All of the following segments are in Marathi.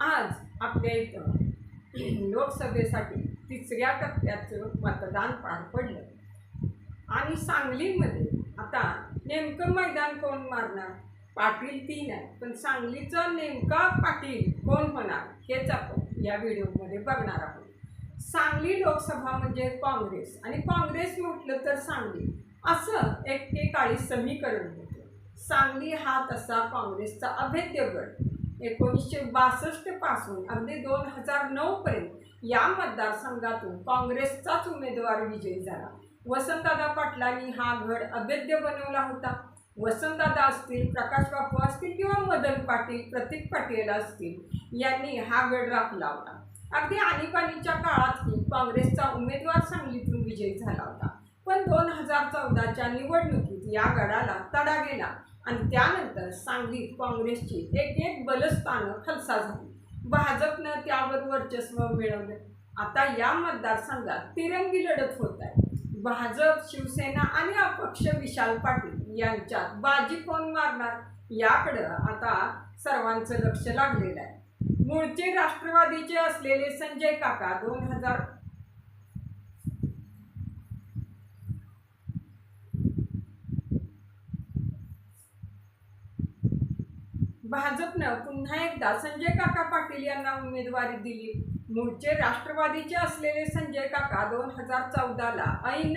आज आपल्या इथं लोकसभेसाठी तिसऱ्या टप्प्याचं मतदान पार पडलं. आणि सांगलीमध्ये आता नेमकं मैदान कोण मारणार? पाटील तीन आहे पण सांगलीचं नेमका पाटील कोण होणार हेच आपण या व्हिडिओमध्ये बघणार आहोत. सांगली लोकसभा म्हणजे काँग्रेस आणि काँग्रेस म्हटलं तर सांगली असं एकेकाळी समीकरण होतं. सांगली हा तसा काँग्रेसचा अभेद्य गट. एकोणीसशे बासष्टपासून अगदी दोन हजार नऊ पर्यंत या मतदारसंघातून काँग्रेसचाच उमेदवार विजयी झाला. वसंतदादा पाटलांनी हा गड अभेद्य बनवला होता. वसंतदादा असतील प्रकाश बापू असतील किंवा मदन पाटील प्रतीक पाटील असतील यांनी हा गड राखला होता अगदी आणीबाणीच्या काळातही काँग्रेसचा उमेदवार सांगलीतून विजयी झाला होता. पण दोन हजार चौदाच्या निवडणुकीत या गडाला तडा गेला. आणि त्यानंतर सांगलीत काँग्रेसची एक एक बलस्थानं खलसा झाली. भाजपनं त्यावर वर्चस्व मिळवलं. आता या मतदारसंघात तिरंगी लढत होत आहे. भाजप शिवसेना आणि अपक्ष विशाल पाटील यांच्यात बाजी कोण मारणार? याकडं आता सर्वांचं लक्ष लागलेलं आहे. मूळचे राष्ट्रवादीचे असलेले संजय काका दोन हजार भाजपनं पुन्हा एकदा संजय काका पाटील यांना उमेदवारी दिली. मूळचे राष्ट्रवादीचे असलेले संजय काका दोन हजार चौदाला ऐन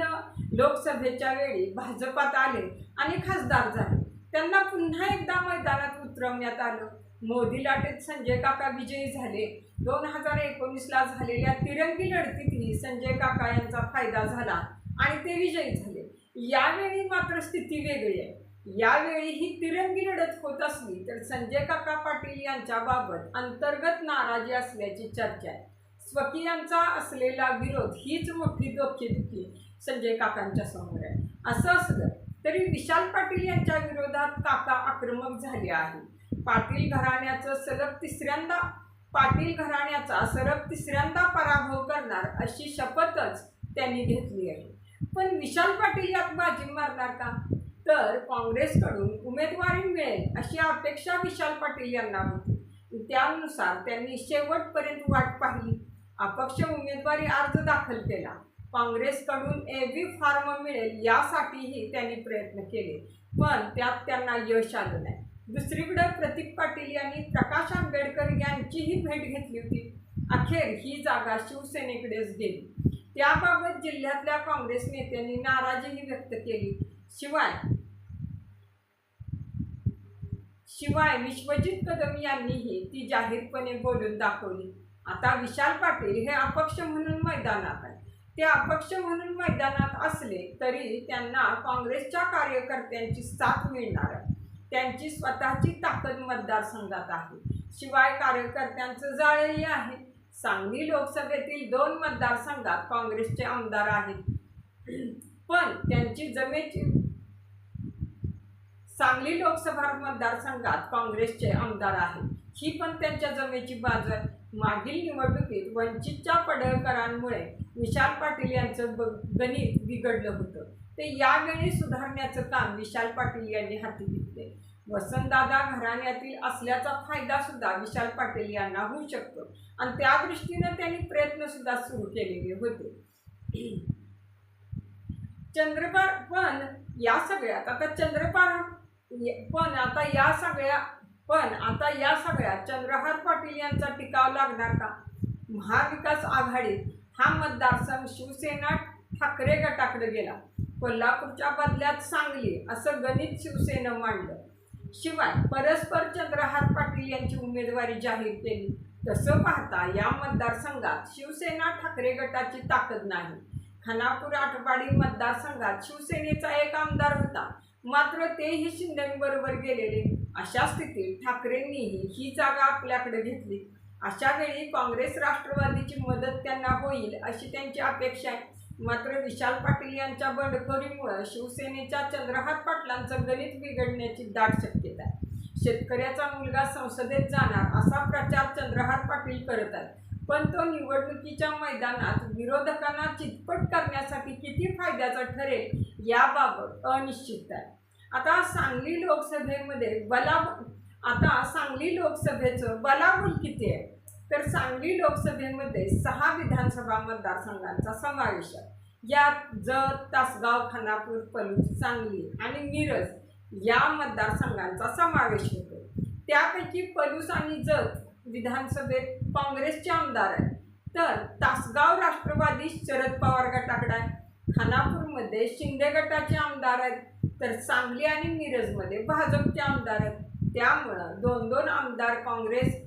लोकसभेच्या वेळी भाजपात आले आणि खासदार झाले. त्यांना पुन्हा एकदा मैदानात उतरवण्यात आलं. मोदी लाटेत संजय काका विजयी झाले. दोन हजार एकोणीसला झालेल्या तिरंगी लढतीतही संजय काका यांचा फायदा झाला आणि ते विजयी झाले. यावेळी मात्र स्थिती वेगळी आहे. यावेळी ही तिरंगी लढत होत असली तर संजय काका पाटील यांच्याबाबत अंतर्गत नाराजी असल्याची चर्चा आहे. स्वकीयांचा असलेला विरोध हीच मोठी डोकेदुखी संजय काकांच्या समोर आहे. असं असलं तरी विशाल पाटील यांच्या विरोधात काका आक्रमक झाले आहे पाटील घराण्याचं सलग तिसऱ्यांदा पाटील घराण्याचा सलग तिसऱ्यांदा पराभव करणार अशी शपथच त्यांनी घेतली आहे. पण विशाल पाटील यात बाजी मारणार का? तर काँग्रेसकडून उमेदवारी मिळेल अशी अपेक्षा विशाल पाटील यांना होती. त्यानुसार त्यांनी शेवटपर्यंत वाट पाहिली. अपक्ष उमेदवारी अर्ज दाखल केला. काँग्रेसकडून ए बी मिळेल यासाठीही त्यांनी प्रयत्न केले पण त्यात त्यांना यश आलं नाही. दुसरीकडे प्रतीक पाटील यांनी प्रकाश आंबेडकर यांचीही भेट घेतली होती. अखेर ही जागा शिवसेनेकडेच गेली. त्याबाबत जिल्ह्यातल्या काँग्रेस नेत्यांनी नाराजीही व्यक्त केली. शिवाय शिवाय विश्वजित कदम यांनीही ती जाहीरपणे बोलून दाखवली. आता विशाल पाटील हे अपक्ष म्हणून मैदानात आहे ते अपक्ष म्हणून मैदानात असले तरी त्यांना काँग्रेसच्या कार्यकर्त्यांची साथ मिळणार आहे. त्यांची स्वतःची ताकद मतदारसंघात आहे. शिवाय कार्यकर्त्यांचं जाळही आहे. सांगली लोकसभेतील दोन मतदारसंघात काँग्रेसचे आमदार आहेत. पण त्यांची जमेची सांगली लोकसभा मतदारसंघात काँग्रेसचे आमदार आहेत. ही पण त्यांच्या जमेची बाजू आहे. मागील निवडणुकीत वंचितच्या पडळकरांमुळे विशाल पाटील यांचं ब गणित बिघडलं होतं. ते यावेळी सुधारण्याचं काम विशाल पाटील यांनी हाती घेतले वसंतदादा घराण्यातील असल्याचा फायदा सुद्धा विशाल पाटील यांना होऊ शकतो. आणि त्या दृष्टीनं त्यांनी प्रयत्न सुद्धा सुरू केलेले होते. चंद्रपार पण या सगळ्यात. आता चंद्रपार पण आता या सगळ्या पण आता या सगळ्यात चंद्रहार पाटील यांचा टिकाव लागणार का? महाविकास आघाडीत हा मतदारसंघ शिवसेना ठाकरे गटाकडे गेला. कोल्हापूरच्या बदल्यात सांगली असं गणित शिवसेनं मांडलं. शिवाय परस्पर चंद्रहार पाटील यांची उमेदवारी जाहीर केली. तसं पाहता या मतदारसंघात शिवसेना ठाकरे गटाची ताकद नाही. खानापूर आठवाडी मतदारसंघात शिवसेनेचा एक आमदार होता. मात्र तेही शिंदेबरोबर गेलेले. अशा स्थितीत ठाकरेंनीही ही जागा आपल्याकडे घेतली. अशा वेळी काँग्रेस राष्ट्रवादीची मदत त्यांना होईल अशी त्यांची अपेक्षा आहे. मात्र विशाल पाटील यांच्या बंडखोरीमुळे शिवसेनेच्या चंद्रहार पाटलांचं गणित बिघडण्याची दाट शक्यता आहे. शेतकऱ्याचा मुलगा संसदेत जाणार असा प्रचार चंद्रहार पाटील करत आहेत. पण तो निवडणुकीच्या मैदानात विरोधकांना चितपट करण्यासाठी किती फायद्याचा ठरेल याबाबत अनिश्चित आहे. आता सांगली लोकसभेमध्ये बला आता सांगली लोकसभेचं बलाबल किती आहे? तर सांगली लोकसभेमध्ये सहा विधानसभा मतदारसंघांचा समावेश आहे. यात जत तासगाव खानापूर पलूस सांगली आणि मिरज या मतदारसंघांचा समावेश होतो. त्यापैकी पलूस आणि जत विधानसभेत काँग्रेसचे आमदार आहेत. तर तासगाव राष्ट्रवादी शरद पवार गटाकडे आहे. खानापूरमध्ये शिंदे गटाचे आमदार आहेत. तर सांगली आणि मिरजमध्ये भाजपचे आमदार आहेत. त्यामुळं दोन दोन आमदार काँग्रेस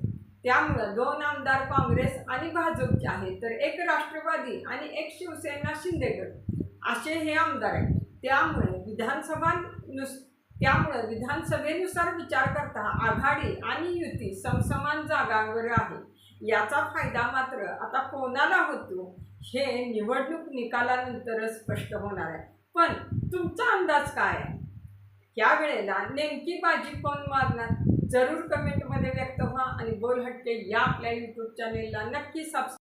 त्यामुळं दोन आमदार काँग्रेस आणि भाजपचे आहेत. तर एक राष्ट्रवादी आणि एक शिवसेना शिंदेगड असे हे आमदार आहेत. त्यामुळे विधानसभा नुस त्यामुळे विधानसभेनुसार विचार करता आघाडी आणि युती समसमान जागांवर आहे. याचा फायदा मात्र आता कोणाला होतो हे निवडणूक निकालानंतरच स्पष्ट होणार आहे. पण तुमचा अंदाज काय आहे? या वेळेला नेमकी बाजी कोण मारणार? जरूर कमेंटमध्ये व्यक्त व्हा आणि बोल या आपल्या यूट्यूब चॅनेलला नक्की सबस्क्राईब